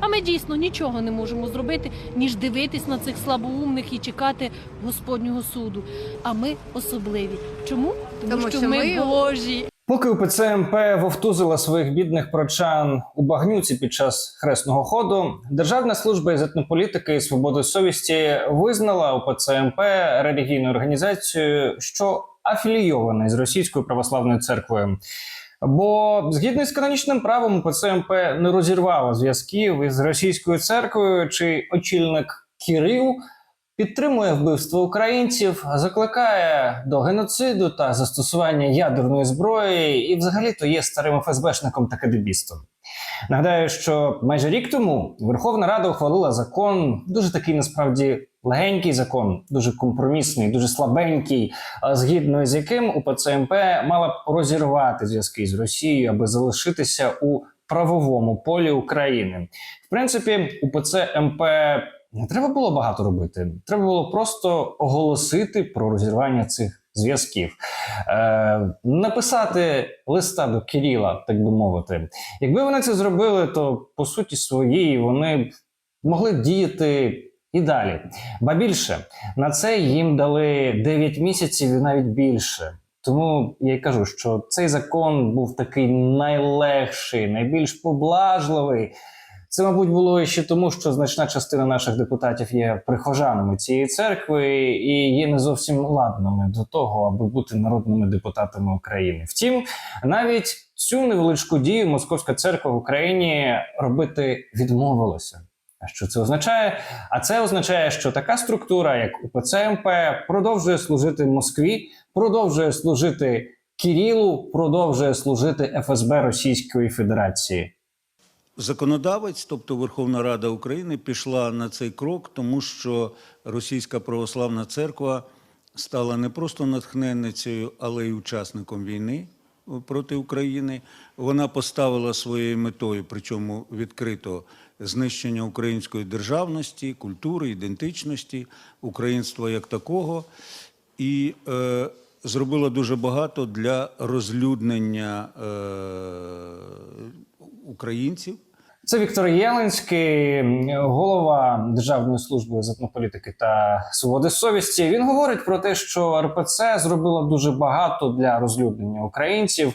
А ми дійсно нічого не можемо зробити, ніж дивитись на цих слабоумних і чекати Господнього суду. А ми особливі. Чому? Тому, Тому що, що ми ми- Божі. Поки УПЦ МП вовтузила своїх бідних прочан у багнюці під час хресного ходу, Державна служба із етнополітики і свободи совісті визнала УПЦ МП релігійною організацією, що афілійована із Російською православною церквою. Бо згідно з канонічним правом УПЦ не розірвала зв'язків із російською церквою, чи очільник Кирил підтримує вбивство українців, закликає до геноциду та застосування ядерної зброї, і взагалі то є старим ФСБшником та кадебістом. Нагадаю, що майже рік тому Верховна Рада ухвалила закон, дуже такий насправді легенький закон, дуже компромісний, дуже слабенький, згідно з яким УПЦ МП мала б розірвати зв'язки з Росією, аби залишитися у правовому полі України. В принципі, УПЦ МП не треба було багато робити. Треба було просто оголосити про розірвання цих зв'язків, е, написати листа до Кирила, так би мовити. Якби вони це зробили, то по суті своїй вони могли діяти і далі. Ба більше на це їм дали 9 місяців і навіть більше. Тому я й кажу, що цей закон був такий найлегший, найбільш поблажливий. Це, мабуть, було ще тому, що значна частина наших депутатів є прихожанами цієї церкви і є не зовсім ладними до того, аби бути народними депутатами України. Втім, навіть цю невеличку дію Московська церква в Україні робити відмовилася. А що це означає? А це означає, що така структура, як УПЦ МП, продовжує служити Москві, продовжує служити Кирилу, продовжує служити ФСБ Російської Федерації. Законодавець, тобто Верховна Рада України, пішла на цей крок, тому що Російська православна церква стала не просто натхненницею, але й учасником війни проти України. Вона поставила своєю метою, причому відкрито, знищення української державності, культури, ідентичності, українства як такого. І е, зробила дуже багато для розлюднення е, українців. Це Віктор Єленський, голова Державної служби з та свободи совісті. Він говорить про те, що РПЦ зробила дуже багато для розлюднення українців,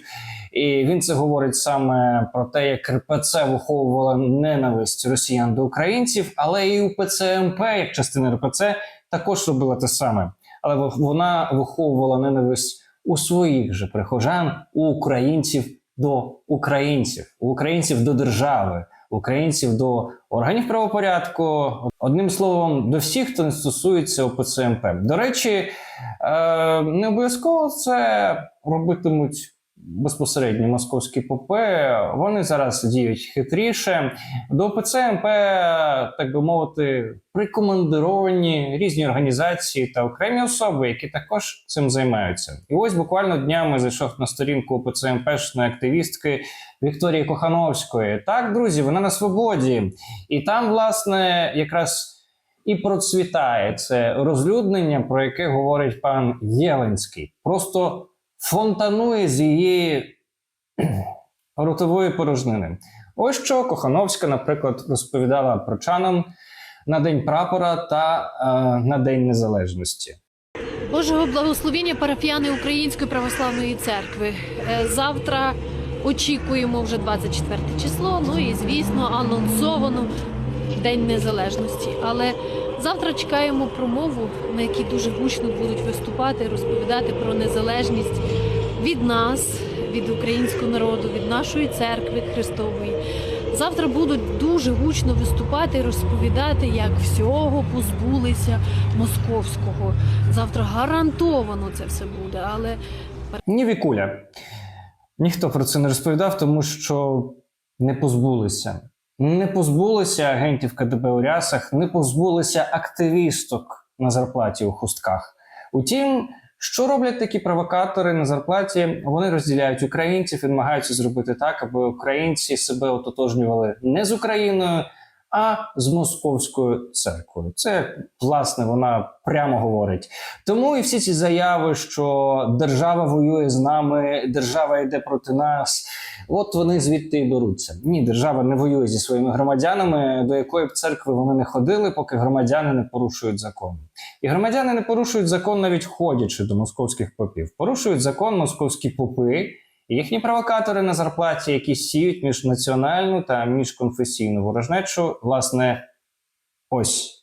і він це говорить саме про те, як РПЦ виховувала ненависть росіян до українців, але і УПЦ МП, як частина РПЦ, також робила те саме. Але вона виховувала ненависть у своїх же прихожан, у українців до українців, у українців до держави, українців до органів правопорядку. Одним словом, до всіх, хто не стосується ОПЦ МП. До речі, е, не обов'язково це робитимуть безпосередньо московські попи. Вони зараз діють хитріше. До ОПЦ МП, так би мовити, прикомандировані різні організації та окремі особи, які також цим займаються. І ось буквально днями зайшов на сторінку ОПЦ МПшної активістки Вікторії Кохановської. Так, друзі, вона на свободі, і там, власне, якраз. І процвітає це розлюднення, про яке говорить пан Єленський. Просто фонтанує з її ротової порожнини. Ось що Кохановська, наприклад, розповідала прочанам на День прапора та е, на День Незалежності. Божого благословення парафіяни Української православної церкви. Е, Завтра очікуємо вже 24 число. Ну і звісно, анонсовано День Незалежності. Але завтра чекаємо промову, на якій дуже гучно будуть виступати, розповідати про незалежність від нас, від українського народу, від нашої церкви Христової. Завтра будуть дуже гучно виступати розповідати, як всього позбулися московського. Завтра гарантовано це все буде, але Ні, Вікуля. Ніхто про це не розповідав, тому що не позбулися. Не позбулися агентів КДБ у рясах, не позбулися активісток на зарплаті у хустках. Утім, що роблять такі провокатори на зарплаті? Вони розділяють українців і намагаються зробити так, аби українці себе ототожнювали не з Україною, а з московською церквою. Це власне вона прямо говорить. Тому і всі ці заяви, що держава воює з нами, держава йде проти нас. От вони звідти і беруться. Ні, держава не воює зі своїми громадянами, до якої б церкви вони не ходили, поки громадяни не порушують закон. І громадяни не порушують закон, навіть ходячи до московських попів. Порушують закон московські попи. Їхні провокатори на зарплаті, які сіють міжнаціональну та міжконфесійну ворожнечу, власне, ось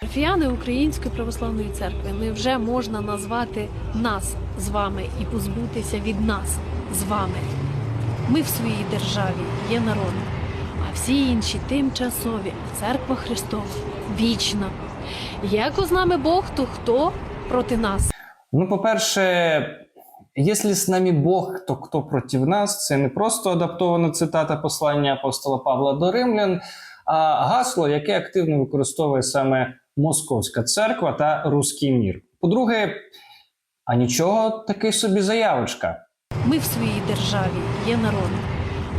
Парафіяни Української православної церкви невже можна назвати нас з вами і позбутися від нас з вами? Ми в своїй державі є народом, а всі інші тимчасові, церква Христова вічна. Як з нами Бог, то хто проти нас? Ну, по-перше, якщо з нами Бог, то хто проти нас? Це не просто адаптована цитата послання апостола Павла до Римлян, а гасло, яке активно використовує саме Московська церква та Руський мір. По-друге, а нічого такий собі заявочка. Ми в своїй державі є народом,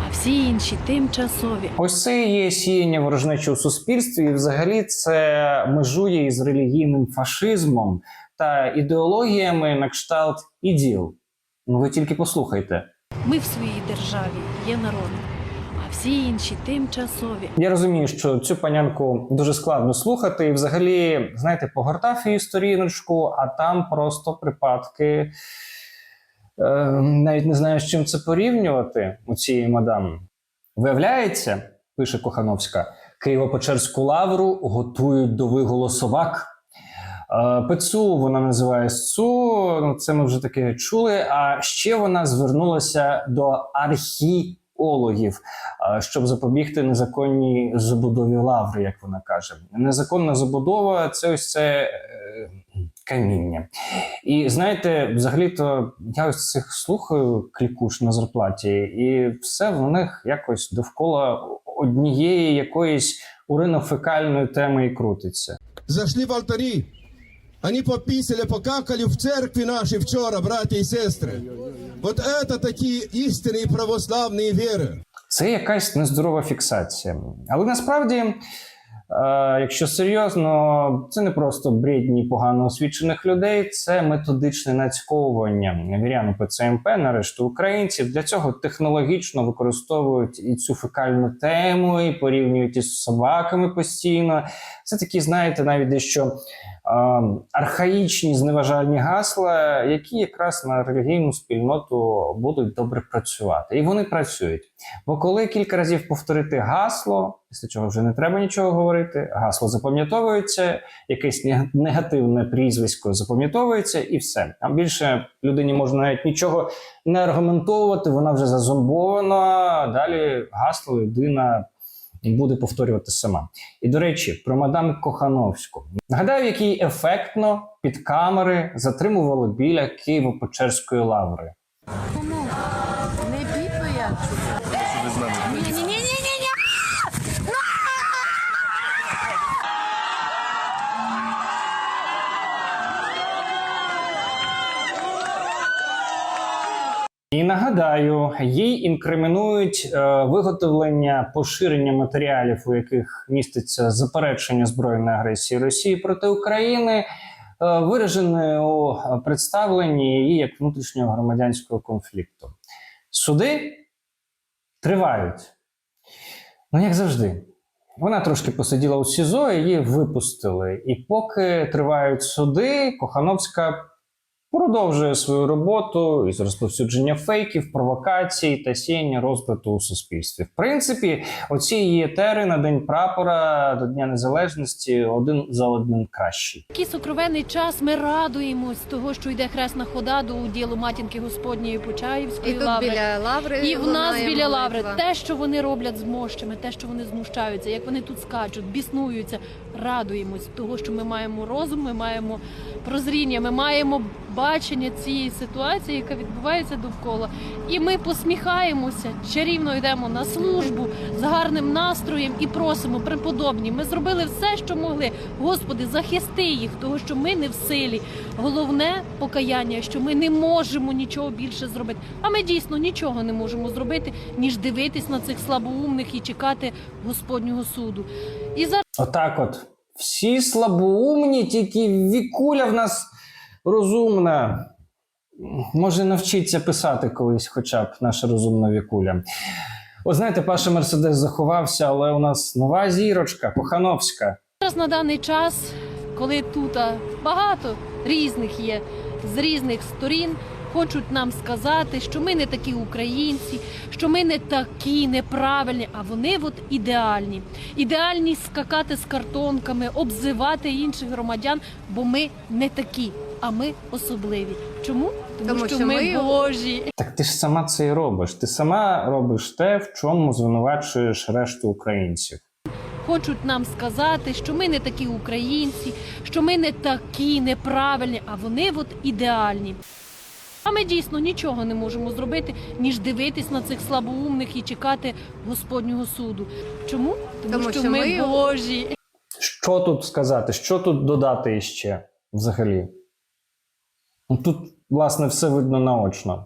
а всі інші тимчасові. Ось це є сіяння ворожнечі у суспільстві, і взагалі це межує із релігійним фашизмом та ідеологіями на кшталт іділ. Ну ви тільки послухайте. Ми в своїй державі є народом, а всі інші тимчасові. Я розумію, що цю панянку дуже складно слухати, і взагалі, знаєте, погортав її сторіночку, а там просто припадки. Е, навіть не знаю, з чим це порівнювати у цієї мадам. Виявляється, пише Кохановська, Києво-Печерську лавру готують до виголу Пецу вона називає СЦУ, ну це ми вже таке чули. А ще вона звернулася до архіологів, щоб запобігти незаконній забудові лаври, як вона каже. Незаконна забудова це ось це е, каміння. І знаєте, взагалі-то я ось цих слухаю клікуш на зарплаті, і все в них якось довкола однієї якоїсь уринофекальної теми і крутиться. зашли в алтари. Они пописали, покакали в церкви нашей вчера, братья и сестры. Вот это такие истинные православные веры. Це якась нездорова фіксація. Але насправді, е, якщо серйозно, це не просто бредні погано освічених людей, це методичне нацьковування вірян у ПЦМП на решту українців. Для цього технологічно використовують і цю фекальну тему, і порівнюють із собаками постійно. Це такі, знаєте, навіть дещо архаїчні зневажальні гасла, які якраз на релігійну спільноту будуть добре працювати. І вони працюють. Бо коли кілька разів повторити гасло, після чого вже не треба нічого говорити, гасло запам'ятовується, якесь негативне прізвисько запам'ятовується, і все. А більше людині можна навіть нічого не аргументовувати, вона вже зазомбована. Далі гасло людина буде повторювати сама. І до речі, про мадам Кохановську. Нагадаю, який ефектно під камери затримували біля Києво-Печерської лаври. І нагадаю, їй інкримінують е, виготовлення поширення матеріалів, у яких міститься заперечення збройної агресії Росії проти України, е, виражене у представленні її як внутрішнього громадянського конфлікту. Суди тривають. Ну, як завжди. Вона трошки посиділа у СІЗО, її випустили. І поки тривають суди, Кохановська продовжує свою роботу із розповсюдження фейків, провокацій та сіяння розбрату у суспільстві. В принципі, оці її етери на День прапора до Дня Незалежності один за одним кращий. Такий сокровенний час ми радуємось того, що йде хресна хода до уділу матінки Господньої Почаївської І тут лаври. біля лаври. І в нас лунає біля лаври молитва. те, що вони роблять з мощами, те, що вони знущаються, як вони тут скачуть, біснуються, радуємось того, що ми маємо розум, ми маємо прозріння, ми маємо бачення цієї ситуації, яка відбувається довкола. І ми посміхаємося, чарівно йдемо на службу з гарним настроєм і просимо, преподобні. Ми зробили все, що могли. Господи, захисти їх, того що ми не в силі. Головне покаяння, що ми не можемо нічого більше зробити. А ми дійсно нічого не можемо зробити, ніж дивитись на цих слабоумних і чекати Господнього суду. І зараз. Отак от. Всі слабоумні, тільки Вікуля в нас розумна. Може, навчиться писати колись, хоча б наша розумна Вікуля. От знаєте, Паша Мерседес заховався, але у нас нова зірочка, Кохановська. Зараз на даний час, коли тут багато різних є з різних сторін, хочуть нам сказати, що ми не такі українці, що ми не такі неправильні, а вони от ідеальні. Ідеальні скакати з картонками, обзивати інших громадян, бо ми не такі, а ми особливі. Чому? Тому, Тому що, що ми, ми- Божі. Так ти ж сама це і робиш. Ти сама робиш те, в чому звинувачуєш решту українців. Хочуть нам сказати, що ми не такі українці, що ми не такі неправильні, а вони от ідеальні. А ми дійсно нічого не можемо зробити, ніж дивитись на цих слабоумних і чекати Господнього суду. Чому? Тому, Тому що, що ми, ми- Божі. Що тут сказати? Що тут додати іще взагалі? Ну, Тут, власне, все видно наочно.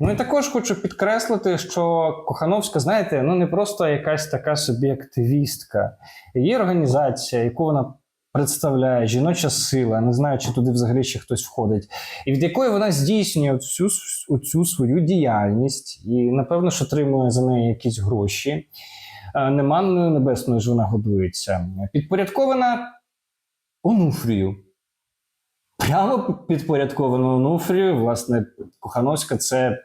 Ну і також хочу підкреслити, що Кохановська, знаєте, ну не просто якась така собі активістка. Є організація, яку вона представляє, жіноча сила, не знаю, чи туди взагалі ще хтось входить, і від якої вона здійснює цю, цю свою діяльність, і напевно ж отримує за неї якісь гроші. Е, Не манною небесною ж вона годується. Підпорядкована Онуфрію. Прямо підпорядкована Онуфрію, власне, Кохановська це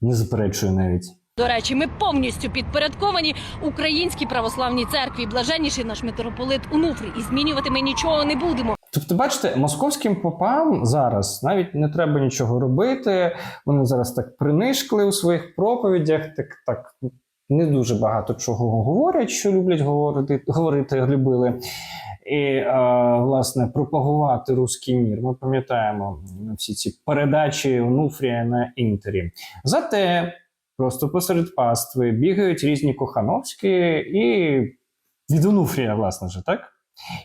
не заперечує навіть. До речі, ми повністю підпорядковані українській православній церкві. Блаженніший наш митрополит Унуфрій. І змінювати ми нічого не будемо. Тобто, бачите, московським попам зараз навіть не треба нічого робити. Вони зараз так принишкли у своїх проповідях, так, так не дуже багато чого говорять, що люблять говорити, говорити, любили. І, е, власне, пропагувати руський мір. Ми пам'ятаємо всі ці передачі Онуфрія на інтері. Зате просто посеред пастви бігають різні кохановські і від Онуфрія, власне же, так?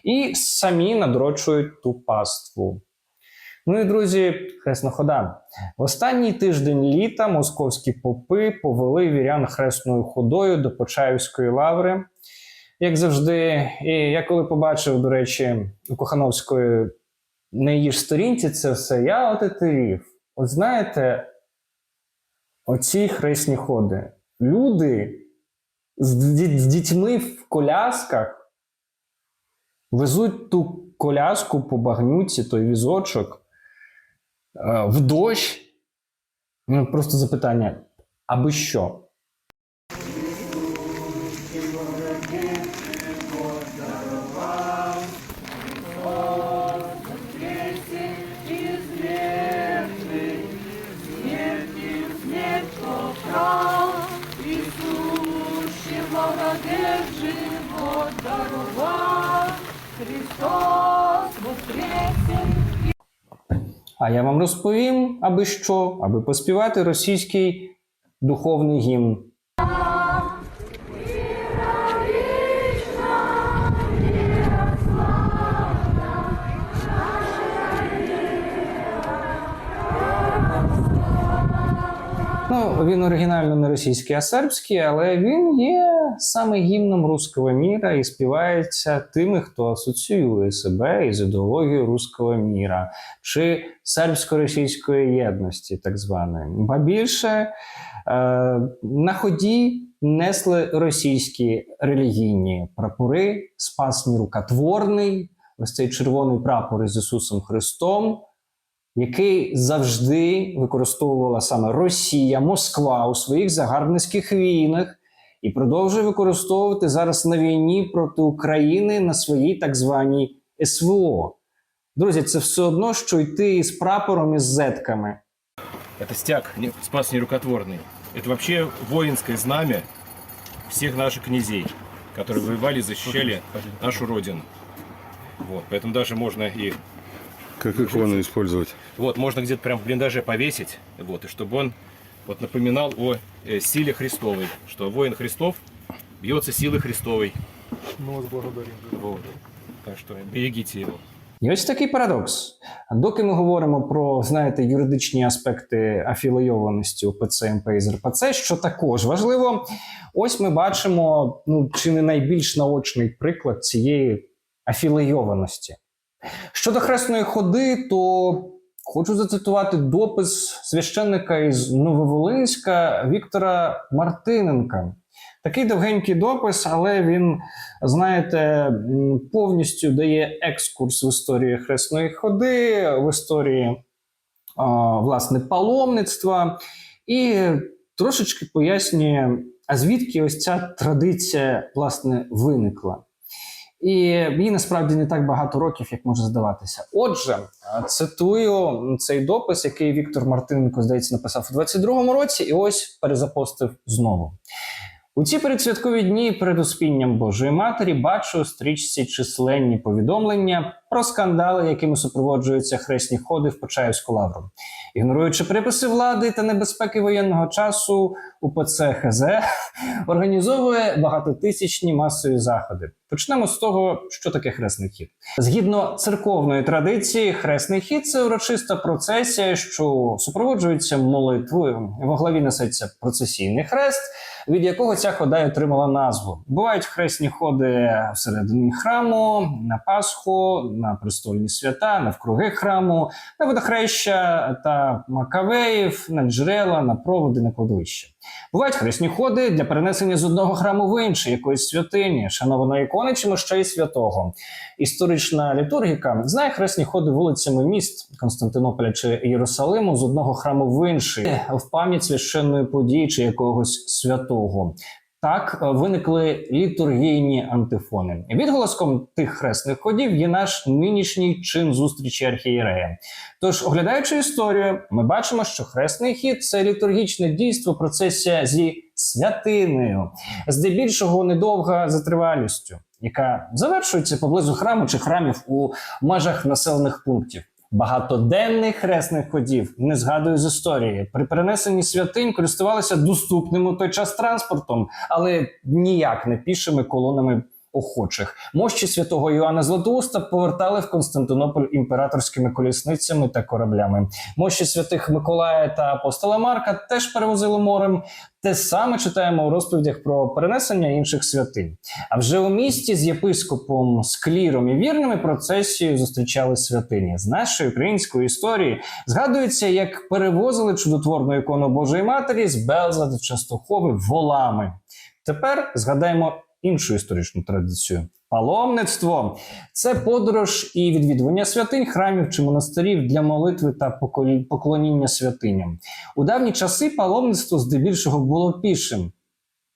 і самі надрочують ту паству. Ну і друзі, хресна хода. В останній тиждень літа московські попи повели вірян хресною ходою до Почаївської лаври. Як завжди, і я коли побачив, до речі, у Кохановської на її ж сторінці це все, я от отетерів. От знаєте, оці хресні ходи. Люди з, з дітьми в колясках везуть ту коляску по багнюці, той візочок е, в дощ. Просто запитання: аби що? А я вам розповім, аби що, аби поспівати російський духовний гімн. Він оригінально не російський, а сербський, але він є саме гімном руського міра і співається тими, хто асоціює себе із ідеологією руського міра чи сербсько-російської єдності, так званої. Ба більше е, на ході несли російські релігійні прапори, спасні рукотворний, ось цей червоний прапор із Ісусом Христом який завжди використовувала саме Росія, Москва у своїх загарбницьких війнах і продовжує використовувати зараз на війні проти України на своїй так званій СВО. Друзі, це все одно, що йти із прапором із зетками. Это стяг не- спас нерукотворный. Это вообще воинское знамя всех наших князей, которые воевали и защищали нашу родину. Вот, поэтому даже можно и Как икону использовать? Вот, можно где-то прям в блиндаже повесить, вот, и чтобы он вот напоминал о э, силе Христовой, что воин Христов бьется силой Христовой. Мы вас благодарим. Вот. Так что берегите его. І ось такий парадокс. Доки ми говоримо про, знаєте, юридичні аспекти афілійованості УПЦ МП і з РПЦ, що також важливо, ось ми бачимо ну, чи не найбільш наочний приклад цієї афілійованості. Щодо хресної ходи, то хочу зацитувати допис священника із Нововолинська Віктора Мартиненка. Такий довгенький допис, але він, знаєте, повністю дає екскурс в історії хресної ходи, в історії власне паломництва і трошечки пояснює, а звідки ось ця традиція власне виникла. І їй насправді не так багато років, як може здаватися. Отже, цитую цей допис, який Віктор Мартиненко, здається, написав у 22-му році, і ось перезапостив знову. У ці передсвяткові дні перед успінням Божої Матері бачу стрічці численні повідомлення про скандали, якими супроводжуються хресні ходи в Почаївську лавру. Ігноруючи приписи влади та небезпеки воєнного часу, УПЦ ХЗ організовує багатотисячні масові заходи. Почнемо з того, що таке хресний хід. Згідно церковної традиції, хресний хід це урочиста процесія, що супроводжується молитвою. Во главі несеться процесійний хрест, від якого ця хода й отримала назву. Бувають хресні ходи всередині храму, на Пасху, на престольні свята, навкруги храму, на водохреща та макавеїв, на джерела, на проводи, на кладовище. Бувають хресні ходи для перенесення з одного храму в інший, якоїсь святині, шанованої ікони чи мощей святого. Історична літургіка знає хресні ходи вулицями міст Константинополя чи Єрусалиму з одного храму в інший в пам'ять священної події чи якогось святого. Так е, виникли літургійні антифони. Відголоском тих хресних ходів є наш нинішній чин зустрічі архієрея. Тож, оглядаючи історію, ми бачимо, що хресний хід це літургічне дійство, процесія зі святиною, здебільшого недовга за тривалістю, яка завершується поблизу храму чи храмів у межах населених пунктів. Багатоденних хресних ходів не згадую з історії. При перенесенні святинь користувалися доступним у той час транспортом, але ніяк не пішими колонами охочих. Мощі святого Йоанна Златоуста повертали в Константинополь імператорськими колісницями та кораблями. Мощі святих Миколая та апостола Марка теж перевозили морем. Те саме читаємо у розповідях про перенесення інших святинь. А вже у місті з єпископом, з кліром і вірними процесією зустрічали святині. З нашої української історії згадується, як перевозили чудотворну ікону Божої Матері з Белза до Частохови волами. Тепер згадаємо іншу історичну традицію. Паломництво це подорож і відвідування святинь, храмів чи монастирів для молитви та поклоніння святиням. У давні часи паломництво здебільшого було пішим.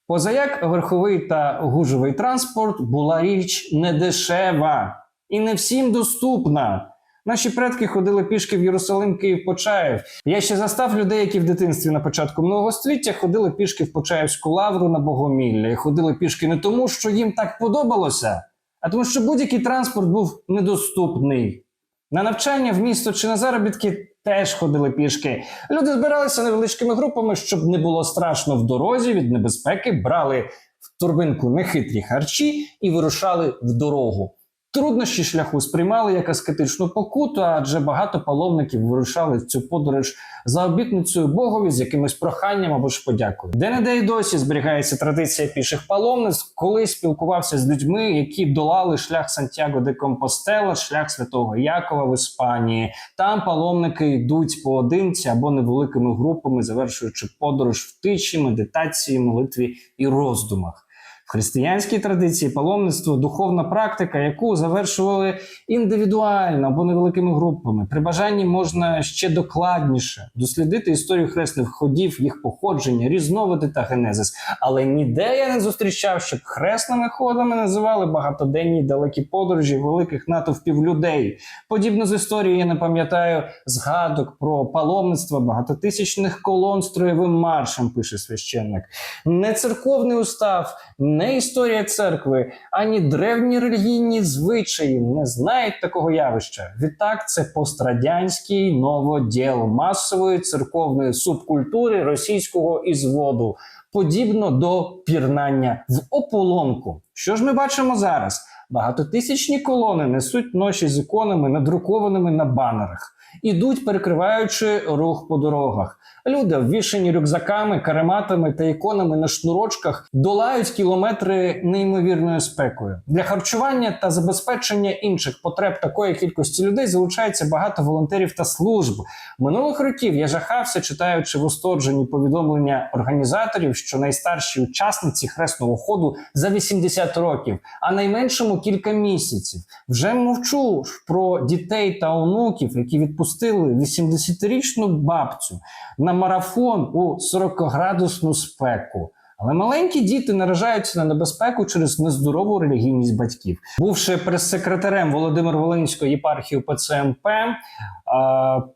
Позаяк верховий та гужовий транспорт була річ недешева і не всім доступна. Наші предки ходили пішки в Єрусалим, Київ, Почаїв. Я ще застав людей, які в дитинстві на початку минулого століття ходили пішки в Почаївську лавру на Богомілля. І ходили пішки не тому, що їм так подобалося, а тому, що будь-який транспорт був недоступний. На навчання в місто чи на заробітки теж ходили пішки. Люди збиралися невеличкими групами, щоб не було страшно в дорозі від небезпеки, брали в турбинку нехитрі харчі і вирушали в дорогу. Труднощі шляху сприймали як аскетичну покуту, адже багато паломників вирушали в цю подорож за обітницею Богові з якимось проханням або ж подякою. Де не де й досі зберігається традиція піших паломництв, коли спілкувався з людьми, які долали шлях Сантьяго де Компостела, шлях святого Якова в Іспанії. Там паломники йдуть поодинці або невеликими групами, завершуючи подорож в тиші, медитації, молитві і роздумах. В християнській традиції паломництво духовна практика, яку завершували індивідуально або невеликими групами. При бажанні можна ще докладніше дослідити історію хресних ходів, їх походження, різновиди та генезис. Але ніде я не зустрічав, щоб хресними ходами називали багатоденні далекі подорожі великих натовпів людей. Подібно з історією я не пам'ятаю згадок про паломництво багатотисячних колон строєвим маршем, пише священник. Не церковний устав, не історія церкви, ані древні релігійні звичаї не знають такого явища. Відтак, це пострадянський новоділ масової церковної субкультури російського ізводу, подібно до пірнання в ополонку. Що ж ми бачимо зараз? Багатотисячні колони несуть ноші з іконами, надрукованими на банерах. Ідуть, перекриваючи рух по дорогах. Люди, обвішані рюкзаками, карематами та іконами на шнурочках, долають кілометри неймовірною спекою. Для харчування та забезпечення інших потреб такої кількості людей залучається багато волонтерів та служб. Минулих років я жахався, читаючи в устородженні повідомлення організаторів, що найстарші учасниці хресного ходу за 80 років, а найменшому кілька місяців. Вже мовчу про дітей та онуків, які відпустили 80-річну бабцю на марафон у 40-градусну спеку. Але маленькі діти наражаються на небезпеку через нездорову релігійність батьків. Бувши прес-секретарем Володимир Волинської єпархії ПЦМП, е,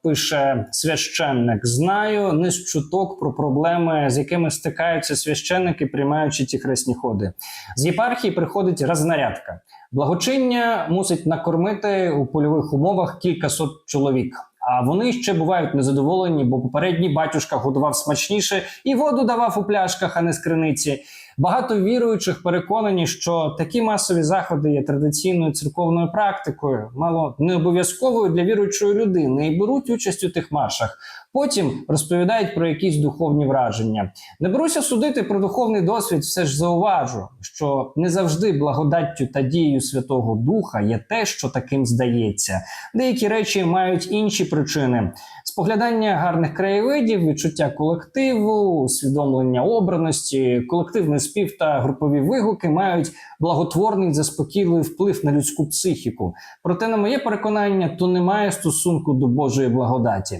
пише священник: знаю не з чуток про проблеми, з якими стикаються священники, приймаючи ті хресні ходи. З єпархії приходить рознарядка. Благочиння мусить накормити у польових умовах кількасот чоловік. А вони ще бувають незадоволені, бо попередній батюшка годував смачніше і воду давав у пляшках, а не з криниці. Багато віруючих переконані, що такі масові заходи є традиційною церковною практикою, мало не обов'язковою для віруючої людини, і беруть участь у тих маршах. Потім розповідають про якісь духовні враження. Не беруся судити про духовний досвід, все ж зауважу, що не завжди благодаттю та дією Святого Духа є те, що таким здається. Деякі речі мають інші причини: споглядання гарних краєвидів, відчуття колективу, усвідомлення обраності, колективний спів та групові вигуки мають благотворний заспокійливий вплив на людську психіку. Проте, на моє переконання, то не має стосунку до Божої благодаті.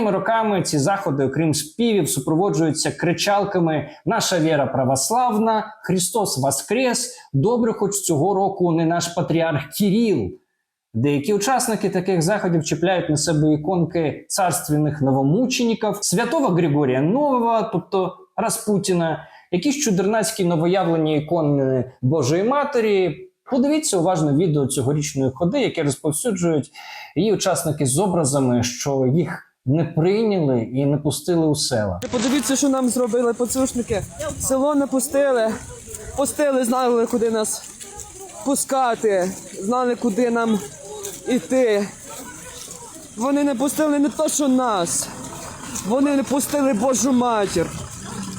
Останніми роками ці заходи, окрім співів, супроводжуються кричалками Наша віра православна, Христос Воскрес. Добре, хоч цього року не наш патріарх Кіріл. Деякі учасники таких заходів чіпляють на себе іконки царственних новомучеників, святого Григорія Нового, тобто Распутіна, якісь чудернацькі новоявлені ікони Божої Матері. Подивіться уважно відео цьогорічної ходи, яке розповсюджують її учасники з образами, що їх не прийняли і не пустили у села. Подивіться, що нам зробили поцюшники. Село не пустили. Пустили, знали, куди нас пускати, знали, куди нам іти. Вони не пустили не то, що нас. Вони не пустили Божу матір.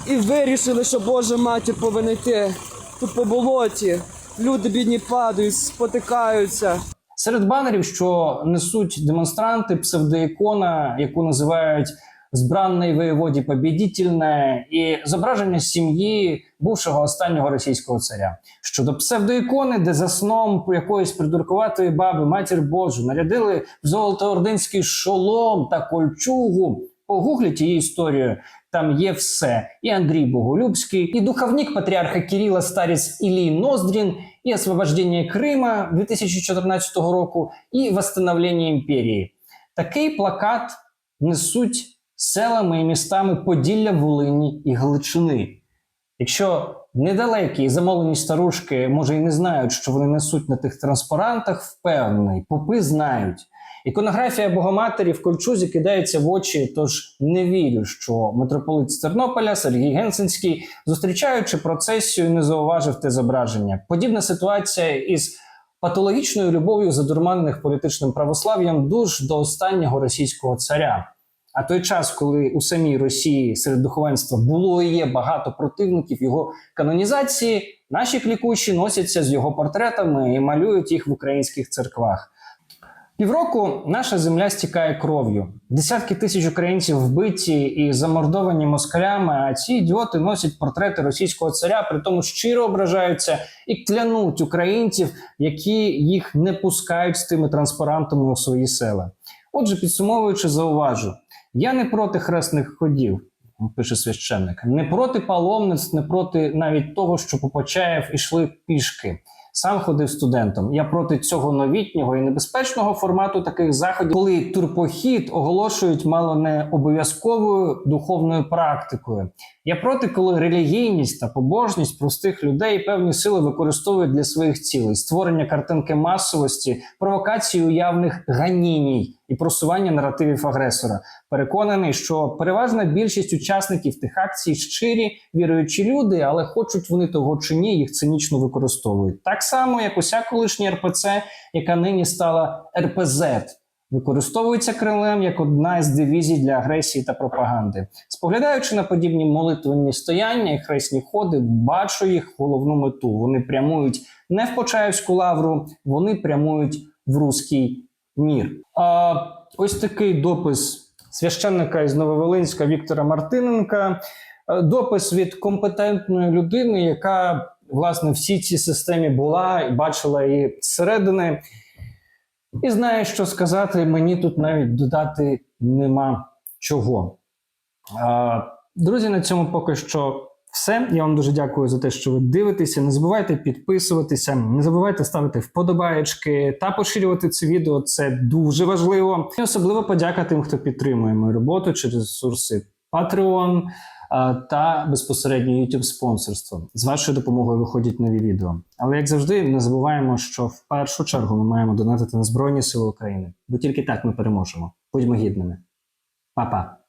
І вирішили, що Божа матір повинна йти тут по болоті. Люди бідні падають, спотикаються. Серед банерів, що несуть демонстранти, псевдоікона, яку називають збранний воєводі побідітельне, і зображення сім'ї бувшого останнього російського царя. Щодо псевдоікони, де за сном якоїсь придуркуватої баби матір Божу нарядили в золотоординський шолом та кольчугу. Погугліть її історію. Там є все. І Андрій Боголюбський, і духовник патріарха Кирила старець Ілій Ноздрін, і освобождення Крима 2014 року, і восстановлення імперії. Такий плакат несуть селами і містами Поділля, Волині і Галичини. Якщо недалекі і замовлені старушки, може, і не знають, що вони несуть на тих транспарантах, впевнений, попи знають. Іконографія Богоматері в кольчузі кидається в очі, тож не вірю, що митрополит з Тернополя Сергій Генсенський, зустрічаючи процесію, не зауважив те зображення. Подібна ситуація із патологічною любов'ю задурманених політичним православ'ям душ до останнього російського царя. А той час, коли у самій Росії серед духовенства було і є багато противників його канонізації, наші клікуші носяться з його портретами і малюють їх в українських церквах. Півроку наша земля стікає кров'ю. Десятки тисяч українців вбиті і замордовані москалями. А ці ідіоти носять портрети російського царя, при тому щиро ображаються і клянуть українців, які їх не пускають з тими транспарантами у свої села. Отже, підсумовуючи, зауважу: я не проти хресних ходів, пише священник, не проти паломництв, не проти навіть того, що по Почаєв ішли пішки. Сам ходив студентом. Я проти цього новітнього і небезпечного формату таких заходів, коли турпохід оголошують мало не обов'язковою духовною практикою. Я проти, коли релігійність та побожність простих людей певні сили використовують для своїх цілей: створення картинки масовості, провокації уявних ганіній і просування наративів агресора. Переконаний, що переважна більшість учасників тих акцій щирі віруючі люди, але хочуть вони того чи ні, їх цинічно використовують. Так само, як уся колишня РПЦ, яка нині стала РПЗ. Використовується Кремлем як одна із дивізій для агресії та пропаганди. Споглядаючи на подібні молитвенні стояння і хресні ходи, бачу їх головну мету. Вони прямують не в Почаївську лавру, вони прямують в руський мір. А ось такий допис священника із Нововолинська Віктора Мартиненка. Е, Допис від компетентної людини, яка власне в всій цій системі була і бачила її зсередини. І знає, що сказати, мені тут навіть додати нема чого. Друзі, на цьому поки що все. Я вам дуже дякую за те, що ви дивитеся. Не забувайте підписуватися, не забувайте ставити вподобаєчки та поширювати це відео. Це дуже важливо. І особливо подяка тим, хто підтримує мою роботу через ресурси Patreon та безпосередньо YouTube спонсорство. З вашою допомогою виходять нові відео. Але як завжди, не забуваємо, що в першу чергу ми маємо донатити на Збройні Сили України, бо тільки так ми переможемо. Будьмо гідними. Па-па!